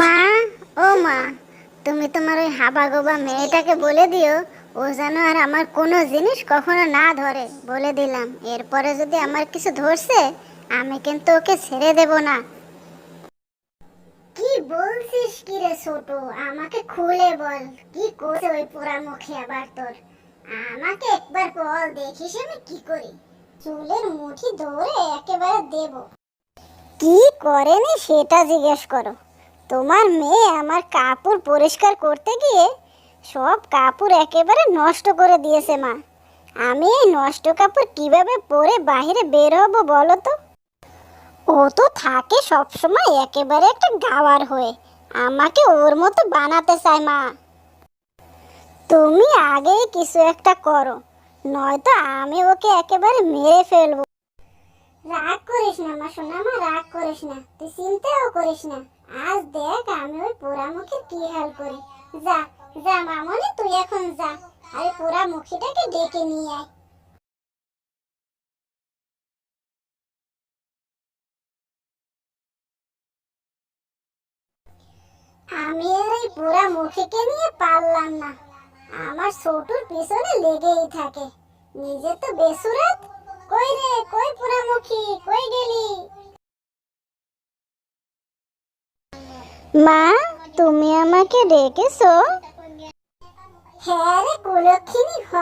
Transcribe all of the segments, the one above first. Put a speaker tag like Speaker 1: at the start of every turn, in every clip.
Speaker 1: মা ও মা তুমি তোমার ওই হাবা গোবা মেয়েটাকে বলে দিও ও যেন আর আমার কোনো জিনিস কখনো না ধরে বলে দিলাম। এরপরে যদি আমার কিছু ধরছে আমি কিন্তু ওকে ছেড়ে দেব না। কি বলছিস কি রে ছোট? আমাকে খুলে বল কি করছে ওই পোড়া মুখে আবার তোর? আমাকে একবার বল দেখিস আমি কি করি? চুলের মুঠি ধরে একেবারে দেব। কি করেনি সেটা জিজ্ঞেস করো। তোমার মেয়ে আমার কাপড় পরিষ্কার করতে গিয়ে সব কাপড় একেবারে নষ্ট করে দিয়েছে, মা। আমি এই নষ্ট কাপড় কীভাবে পরে বাইরে বের হব বলো তো? ও তো থাকে সবসময় একেবারে একটা গাওয়ার হয়ে। আমাকে ওর মতো বানাতে চায়, মা। তুমি আগেই কিছু একটা করো, নয়তো আমি ওকে একেবারে মেরে ফেলব। রাগ করিস না রাগ করিস না। তুই চিন্তাও করিস না। আজ দেখ, আমি ওই পোড়ামুখী কি হাল করি। যা যা মামনি, তুই এখন যা। আরে পোড়ামুখীটাকে ডেকে নিয়ে আয়। আমি আর এই বুড়া মুখীকে নিয়ে পারলাম না। আমার ছোটুর পিছনে লেগেই থাকে। নিজে তো বেসুরাত কই রে কই গেলি? মা, তুমি আমাকে ডেকেছো? হ্যাঁ রে কুলক্ষিনী হ।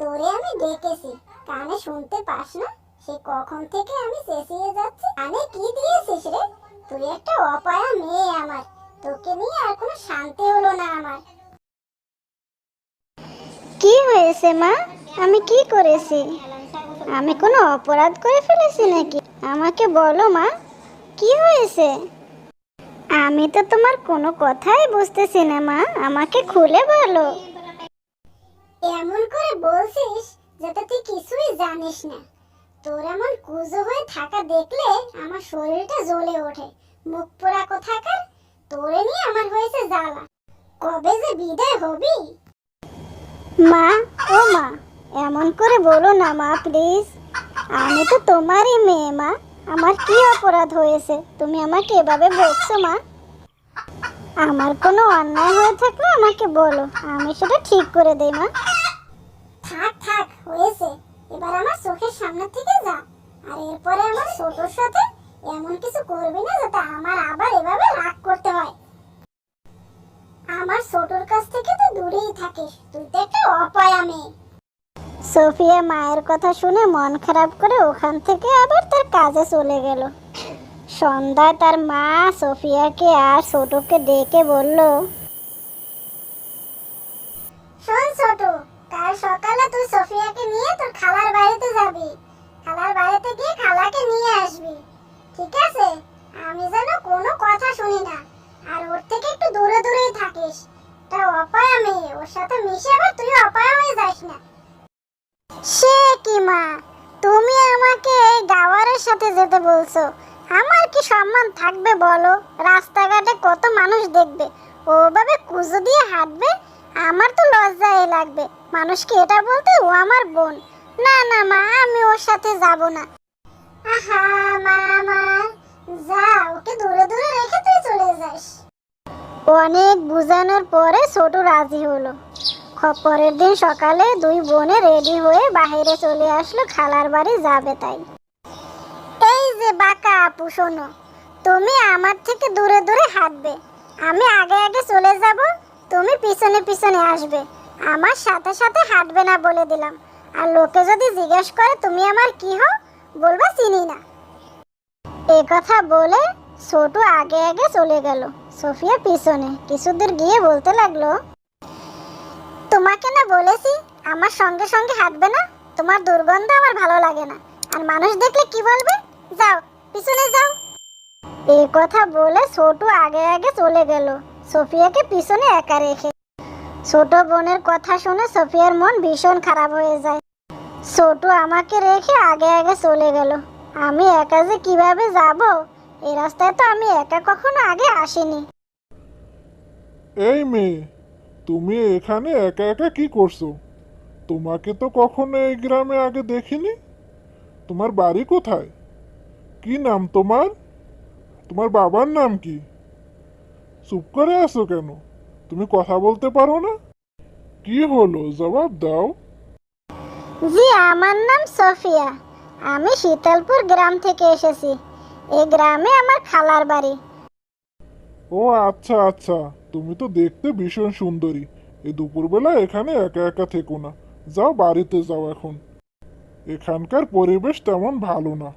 Speaker 1: তোরে আমি ডেকেছি। কানে শুনতে পাস না? সে কখন থেকে আমি চেঁচিয়ে যাচ্ছি? কানে কি দিয়েছিস রে? তুই একটা অপায়া মেয়ে আমার। তোকে নিয়ে আর কোনো শান্তি হলো না আমার। কি হয়েছে মা? আমি কি করেছি? আমি কোনো অপরাধ করে ফেলেছি নাকি? আমাকে বলো মা কি হয়েছে? আমি তো তোমার কোনো কথাই বুঝতেছি না মা আমাকে খুলে বলো। এমন করে বলছিস যেটা তুই কিছুই জানিস না। তোর এমন কুজো হয়ে থাকা দেখলে আমার শরীরটা জ্বলে ওঠে। মুখ পোড়া কোথাকার? তোরে নিয়ে আমার হয়েছে জ্বালা। কবে যে বিদায় হবি? মা ও মা এমন করে বলো না মা প্লিজ আমি তো তোমারই মেয়ে মা। আমার কি অপরাধ হয়েছে? তুমি আমাকে এভাবে বকছো মা? আমার কোনো অন্যায় হয়ে থাকলে আমাকে বলো। আমি সেটা ঠিক করে দেই মা। থাক থাক, হয়েছে। এবার আমার চোখের সামনে থেকে যা। আর এরপরে আমার ছোটর সাথে এমন কিছু করবি না যাতে আমার আবার এভাবে রাগ করতে হয়। আমার ছোটর কাছ থেকে তুই দূরেই থাকিস। তুই তো একটা অপায়া মেয়ে। সোফিয়া মায়ের কথা শুনে মন খারাপ করে ওখান থেকে আবার তার কাজে চলে গেল। সন্ধ্যায় তার মা সোফিয়াকে আর ছোটকে ডেকে বলল, শোন ছোট, কাল সকালে তুই সোফিয়াকে নিয়ে তোর খালার বাড়িতে যাবি। খালার বাড়িতে গিয়ে খালাকে নিয়ে আসবি। ঠিক আছে? আমি যেন কোনো কথা শুনি না। আর ওর থেকে একটু দূরে দূরেই থাকিস। তা অপায়া মেয়ে, ওর সাথে মিশে আবার তুই অপায়া হয়ে যাস না। সে কি মা? তুমি আমাকে এই গাওয়ারের সাথে যেতে বলছো। আমার কি সম্মান থাকবে বলো? রাস্তাঘাটে কত মানুষ দেখবে। ওভাবে কুজো দিয়ে হাঁটবে? আমার তো লজ্জাই লাগবে। মানুষকে এটা বলতে ও আমার বোন। না না মা, আমি ওর সাথে যাব না। আহা মা মা, যা, ওকে দূরে দূরে রেখে তুই চলে যাস। অনেক বুঝানোর পরে ছোট রাজি হলো। পরের দিন সকালে দুই বোনে রেডি হয়ে বাইরে চলে আসলো, খালার বাড়ি যাবে তাই। এই যে বাঁকা আপু, শোনো, তুমি আমার থেকে দূরে দূরে হাঁটবে। আমি আগে আগে চলে যাব, তুমি পিছনে পিছনে আসবে। আমার সাথে সাথে হাঁটবে না বলে দিলাম। আর লোকে যদি জিজ্ঞেস করে, তুমি আমার কি হও? বলবা, চিনি না। এ কথা বলে ছোট আগে আগে চলে গেল। সোফিয়া পিছনে কিছুদূর গিয়ে বলতে লাগল তোমাকে না বলেছি, আমার সঙ্গে সঙ্গে হাঁটবে না। তোমার দুর্গন্ধ আমার ভালো লাগে না। আর মানুষ দেখলে কি বলবে? যাও, পিছনে যাও। এই কথা বলে ছোট আগে আগে চলে গেল। সোফিয়াকে পিছনে একা রেখে। ছোট বোনের কথা শুনে সোফিয়ার মন ভীষণ খারাপ হয়ে যায়। ছোট আমাকে রেখে আগে আগে চলে গেল। আমি একা যে কীভাবে যাব? এই রাস্তায় তো আমি একা কখনো আগে আসিনি।
Speaker 2: এই মেয়ে তুমি এখানে একা একা কি করছ? তোমাকে তো কখনো এই গ্রামে আগে দেখিনি। তোমার বাড়ি কোথায়? কি নাম তোমার? তোমার বাবার নাম কি? চুপ করে আছো কেন? তুমি কথা বলতে পারো না? কি হলো? জবাব দাও।
Speaker 1: জি, আমার নাম সোফিয়া। আমি শীতলপুর গ্রাম থেকে এসেছি। এই গ্রামে আমার খালার বাড়ি।
Speaker 2: ও আচ্ছা আচ্ছা তুমি তো দেখতে ভীষণ সুন্দরী। এই দুপুরবেলা এখানে একা একা থেকো না। যাও বাড়িতে যাও এখন। এখানকার পরিবেশ তেমন ভালো না।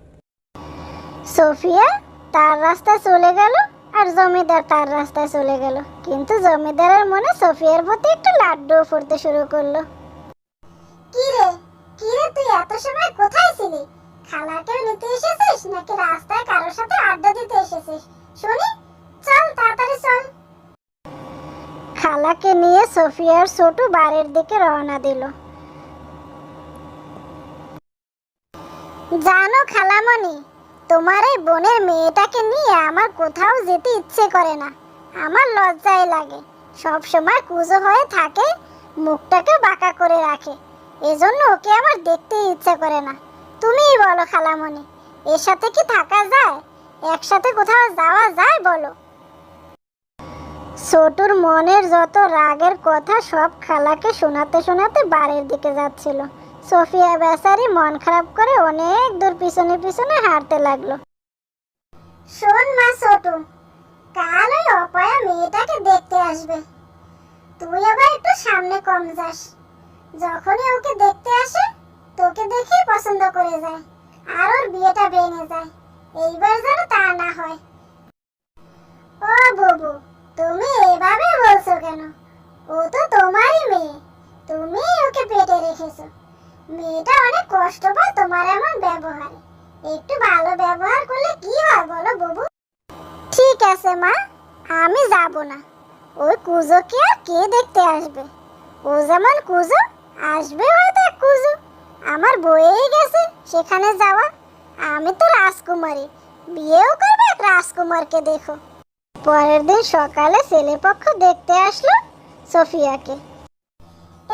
Speaker 1: সোফিয়া তার রাস্তায় চলে গেল আর জমিদার তার রাস্তায় চলে গেল। কিন্তু জমিদারের মনে সোফিয়ার প্রতি একটু লাড্ডু ফুটতে শুরু করল। কি রে? কি রে তুই এত সময় কোথায় ছিলি? খালাকেও নিতে এসেছিস নাকি রাস্তায় কারোর সাথে আড্ডা দিতে এসেছিস? শুনি খালাকে নিয়ে সোফিয়ার ছোট বাড়ির দিকে রওনা দিল। জানো খালামণি, তোমার এই বোনের মেয়েটাকে নিয়ে আমার কোথাও যেতে ইচ্ছে করে না। আমার লজ্জায় লাগে। সব সময় কুজো হয়ে থাকে, মুখটাকে বাঁকা করে রাখে। এজন্য ওকে আমার দেখতে ইচ্ছে করে না। তুমিই বলো খালামণি, এর সাথে কি থাকা যায়? একসাথে কোথাও যাওয়া যায় বলো। ছোটুর মনের যত রাগের কথা সব খালাকে শোনাতে শোনাতে বাড়ির দিকে যাচ্ছিল। সোফিয়া বেচারি মন খারাপ করে অনেক দূর পিছনে পিছনে হাঁটতে লাগল। শোন মা ছোটু, কাল ওই অপয়া মেয়েটাকে দেখতে আসবে। তুই আবার একটু সামনে কম যাস। যখনই ওকে দেখতে আসে, তোকে দেখেই পছন্দ করে যায়। আর ওর বিয়েটা ভেঙে যায়। এইবার যেন তা না হয়। ও বাবু, তুমি কেন? ও তো তোমারই মেয়ে। তুমি ওকে পেটে রেখেছো। মেয়েটা অনেক কষ্ট পায় তোমার এমন ব্যবহারে। একটু ভালো ব্যবহার করলে কি হয় বলো বাবু? ঠিক আছে মা, আমি যাব না। ওই কুজোকে আর কে দেখতে আসবে? ও যেমন কুজো, আসবে হয়তো এক কুজো। আমার বয়েই গেছে সেখানে যাওয়া। আমি তো রাজকুমারী। বিয়েও করবে, এক রাজকুমারকে দেখো। পরের দিন সকালে ছেলেপক্ষ দেখতে আসলো সোফিয়াকে।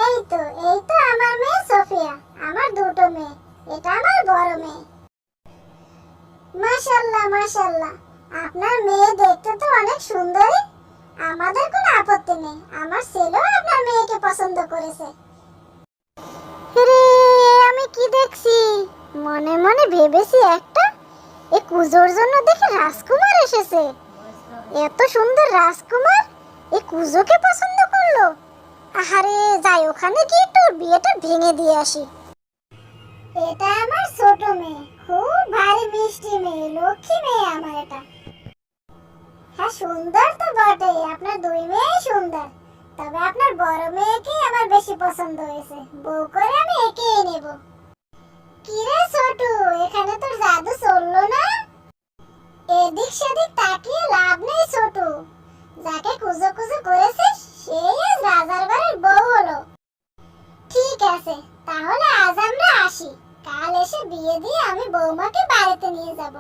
Speaker 1: এই তো এই তো আমার মেয়ে সোফিয়া আমার দুটো মেয়ে এটা আমার বড় মেয়ে। মাশাল্লাহ মাশাল্লাহ আপনার মেয়ে দেখতে তো অনেক সুন্দরী। আমাদের কোনো আপত্তি নেই আমার ছেলেও আপনার মেয়েকে পছন্দ করেছে। রে আমি কি দেখছি? মনে মনে ভেবেছি একটা এ কুজোর জন্য দেখে রাজকুমার এসেছে। এত সুন্দর রাজকুমার? এ কুজোকে পছন্দ করল? আহারে, যাই, ওখানে গিয়ে একটু বিয়েটা ভেঙে দিয়ে আসি। এটা আমার ছোট মেয়ে, খুব ভারী মিষ্টি মেয়ে, লক্ষ্মী মেয়ে আমার এটা। হ্যাঁ সুন্দর তো বটে আপনার দুই মেয়েই সুন্দর। তবে আপনার বড় মেয়েকেই আমার বেশি পছন্দ হয়েছে। বউ করে আমি একেই নেব। কিরে ছোটু, এখানে তোর জাদু চলল না? এদিক সেদিক তাকিয়ে লাভ নেই ছোটু। যাকে কুজো কুজো করেছিস সেই আজ রাজার বাড়ির বউ হলো। ঠিক আছে, তাহলে আজ আমরা আসি। কাল এসে বিয়ে দিয়ে আমি বৌমাকে বাড়িতে নিয়ে যাব।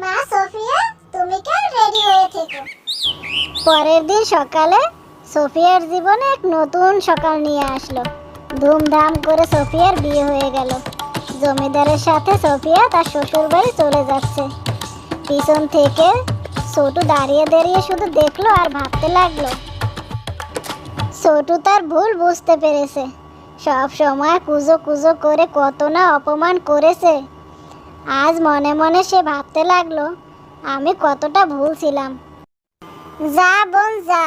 Speaker 1: মা সোফিয়া, তুমি কাল রেডি হয়ে থেকো। পরের দিন সকালে সোফিয়ার জীবনে এক নতুন সকাল নিয়ে আসলো। ধুমধাম করে সোফিয়ার বিয়ে হয়ে গেল। জমিদারের সাথে সোফিয়া তার শ্বশুর বাড়ি চলে যাচ্ছে। পিছন থেকে ছোটু দাঁড়িয়ে দাঁড়িয়ে শুধু দেখল আর ভাবতে লাগল। ছোটু তার ভুল বুঝতে পেরেছে। সব সময় কুজো কুজো করে কত না অপমান করেছে। আজ মনে মনে সে ভাবতে লাগল, আমি কতটা ভুল ছিলাম। যা বোন, যা,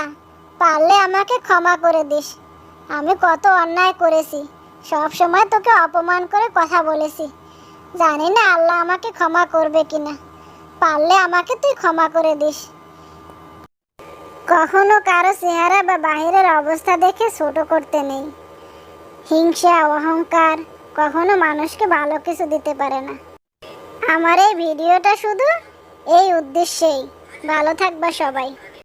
Speaker 1: পারলে আমাকে ক্ষমা করে দিস। আমি কত অন্যায় করেছি, সব সময় তোকে অপমান করে কথা বলেছি। জানি না আল্লাহ আমাকে ক্ষমা করবে কিনা। পারলে আমাকে তুই ক্ষমা করে দিস। কখনো কারও চেহারা বা বাহিরের অবস্থা দেখে ছোট করতে নেই। হিংসা, অহংকার কখনো মানুষকে ভালো কিছু দিতে পারে না। আমার এই ভিডিওটা শুধু এই উদ্দেশ্যেই। ভালো থাকবা সবাই।